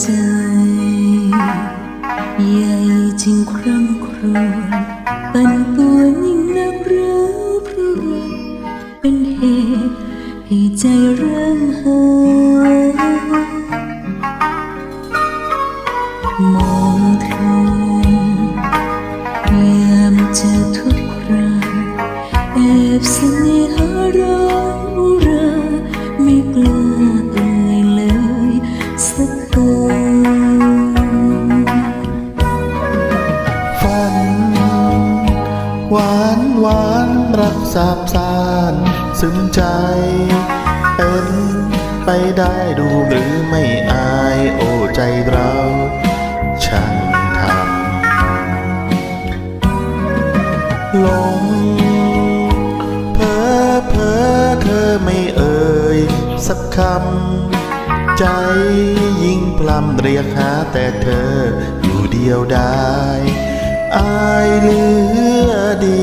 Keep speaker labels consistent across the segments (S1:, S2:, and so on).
S1: ใหญ่จึงคร่ำครวญปั่นตัวยิ่งนักรัก
S2: รักสาบสานซึ้งใจ เป็นไปได้ดูหรือไม่อายโอ้ใจเราช่างทำหลงเพ้อเพ้อเธอไม่เอ่ยสักคำ ใจยิ่งพลำเรียกหาแต่เธออยู่เดียวได้อายเหลือดี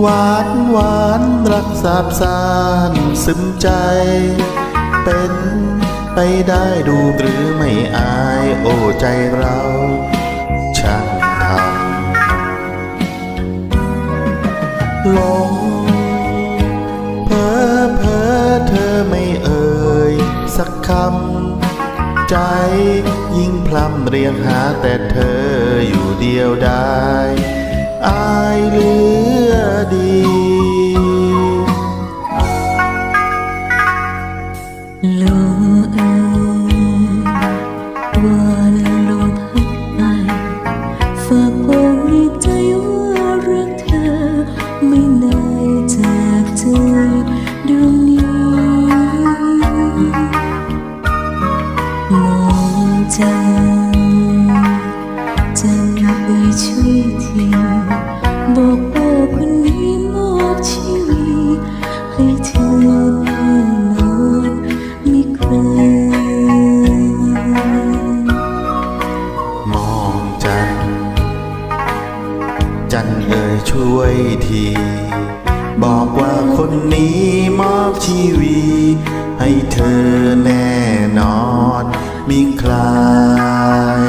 S1: ห
S2: วานหวานรักสาบสานซึมใจ เป็นไปได้ดูหรือไม่อายโอ้ใจเราช่างทำหลงเพอเพอเธอไม่เอ่ยสักคำ ใจยิ่งพลำเรียกหาแต่เธออยู่เดียวได้ อายเหลือดี
S1: จันเอ่ยช่วยที บอกว่าคนนี้มอบชีวี
S2: ให้เธอแน่นอนมิคลาย